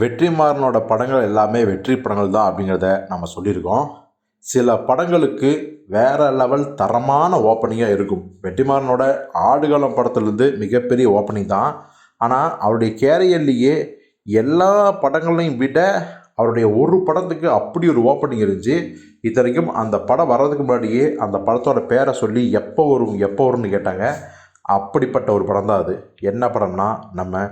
வெற்றிமாறனோட படங்கள் எல்லாமே வெற்றி படங்கள் தான் அப்படிங்கிறத நம்ம சொல்லியிருக்கோம். சில படங்களுக்கு வேறு லெவல் தரமான ஓப்பனிங்காக இருக்கும். வெற்றிமாறனோட ஆடுகளம் படத்துலேருந்து மிகப்பெரிய ஓப்பனிங் தான். ஆனால் அவருடைய கேரியர்லேயே எல்லா படங்களையும் விட அவருடைய ஒரு படத்துக்கு அப்படி ஒரு ஓப்பனிங் இருந்துச்சு. இத்தனைக்கும் அந்த படம் வர்றதுக்கு முன்னாடியே அந்த படத்தோட பேரை சொல்லி எப்போ வரும் எப்போ வரும்னு கேட்டாங்க. அப்படிப்பட்ட ஒரு படம் தான் அது. என்ன படம்னா நம்ம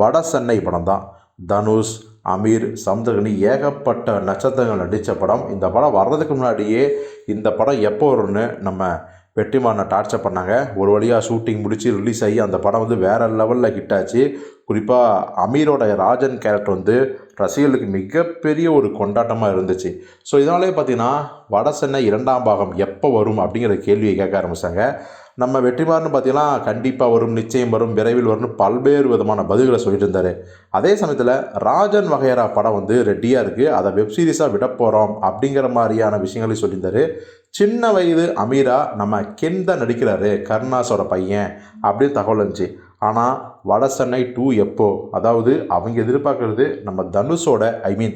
வட சென்னை படம் தான் தனுஷ் அமீர் சமுத்திரகனி ஏகப்பட்ட நட்சத்திரங்கள் நடித்த படம். இந்த படம் வர்றதுக்கு முன்னாடியே இந்த படம் எப்போ வரும்னு நம்ம வெற்றிமாறனை டார்ச்சர் பண்ணாங்க. ஒரு வழியாக ஷூட்டிங் முடித்து ரிலீஸ் ஆகி அந்த படம் வந்து வேறு லெவலில் ஹிட் ஆச்சு. குறிப்பாக அமீரோட ராஜன் கேரக்டர் வந்து ரசிகர்களுக்கு மிகப்பெரிய ஒரு கொண்டாட்டமாக இருந்துச்சு. ஸோ இதனாலே பார்த்தீங்கன்னா வட சென்னை இரண்டாம் பாகம் எப்போ வரும் அப்படிங்கிற கேள்வியை கேட்க ஆரம்பித்தாங்க நம்ம வெற்றிமாறன் பார்த்தீங்கன்னா கண்டிப்பாக வரும் நிச்சயம் வரும் விரைவில் வரும்னு பல்வேறு விதமான பதில்களை சொல்லிட்டு இருந்தார். அதே சமயத்தில் ராஜன் வகையரா படம் வந்து ரெடியாக இருக்குது அதை வெப் சீரிஸாக விட போகிறோம் அப்படிங்கிற மாதிரியான விஷயங்களையும் சொல்லியிருந்தார். சின்ன வயது அமீரா நம்ம கென் தான் நடிக்கிறாரு கருணாஸோட பையன் அப்படின்னு தகவல் இருந்துச்சு ஆனால் வட சென்னை டூ எப்போ? அதாவது அவங்க எதிர்பார்க்குறது நம்ம தனுஷோட ஐ மீன்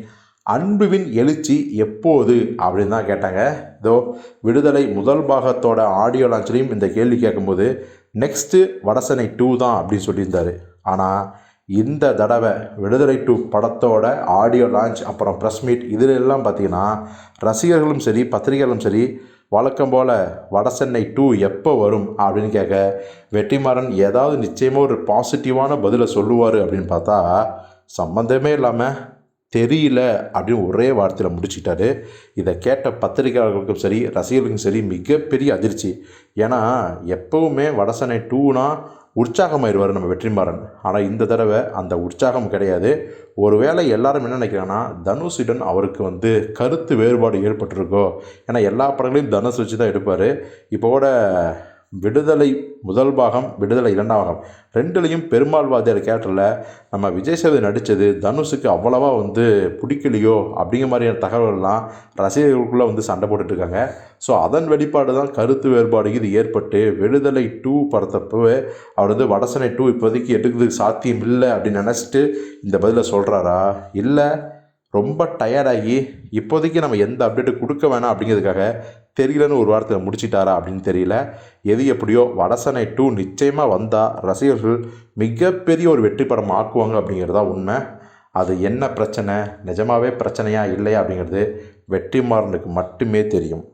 அன்புவின் எழுச்சி எப்போது அப்படின்னு தான் கேட்டாங்க. இதோ விடுதலை முதல் பாகத்தோட ஆடியோ லான்ச்லேயும் இந்த கேள்வி கேட்கும்போது நெக்ஸ்ட்டு வடசென்னை டூ தான் அப்படின்னு சொல்லியிருந்தார். ஆனால் இந்த தடவை விடுதலை டூ படத்தோட ஆடியோ லான்ச் அப்புறம் ப்ரெஸ் மீட் இதில் எல்லாம் பார்த்தீங்கன்னா ரசிகர்களும் சரி பத்திரிகைகளும் சரி வழக்கம் போல் வடசென்னை டூ எப்போ வரும் அப்படின்னு கேட்க வெற்றிமாறன் ஏதாவது நிச்சயமாக ஒரு பாசிட்டிவான பதிலை சொல்லுவார் அப்படின்னு பார்த்தா சம்மந்தமே இல்லாமல் தெரியல அப்படின்னு ஒரே வார்த்தையில் முடிச்சிட்டாரு இதை கேட்ட பத்திரிகையாளர்களுக்கும் சரி ரசிகர்களுக்கும் சரி மிகப்பெரிய அதிர்ச்சி. ஏன்னா எப்போவுமே வடசனை டூனா உற்சாகமாயிருவார் நம்ம வெற்றிமாறன். ஆனால் இந்த தடவை அந்த உற்சாகம் கிடையாது. ஒருவேளை எல்லாரும் என்ன நினைக்கிறாங்கன்னா தனுஷுடன் அவருக்கு வந்து கருத்து வேறுபாடு ஏற்பட்டிருக்கோ? ஏன்னா எல்லா படங்களையும் தனுஷ் வச்சு தான் எடுப்பார். இப்போ கூட விடுதலை முதல் பாகம் விடுதலை இரண்டாம் பாகம். ரெண்டுலேயும் பெருமாள் வாத்தியார் கேரக்டரில் நம்ம விஜய் சேது நடித்தது தனுஷுக்கு அவ்வளவா வந்து பிடிக்கலையோ அப்படிங்கிற மாதிரியான தகவல்கள்லாம் ரசிகர்களுக்குள்ளே வந்து சண்டை போட்டுட்ருக்காங்க. ஸோ அதன் வெளிப்பாடு தான் கருத்து வேறுபாடு இது ஏற்பட்டு விடுதலை டூ படத்தப்பவே அவர் வந்து வடசனை டூ இப்போதைக்கு எடுக்கிறதுக்கு சாத்தியம் இல்லை அப்படின்னு நினச்சிட்டு இந்த பதிலை சொல்கிறாரா இல்லை ரொம்ப டயர்டாகி இப்போதைக்கு நம்ம எந்த அப்டேட்டு கொடுக்க வேணாம் அப்படிங்கிறதுக்காக தெரியலன்னு ஒரு வாரத்தில் முடிச்சிட்டாரா அப்படின்னு தெரியல. எது எப்படியோ வடசனை டூ நிச்சயமாக வந்தால் ரசிகர்கள் மிகப்பெரிய ஒரு வெற்றி படம் ஆக்குவாங்க அப்படிங்கிறது தான் உண்மை. அது என்ன பிரச்சனை? நிஜமாவே பிரச்சனையா இல்லையா அப்படிங்கிறது வெற்றிமாறனுக்கு மட்டுமே தெரியும்.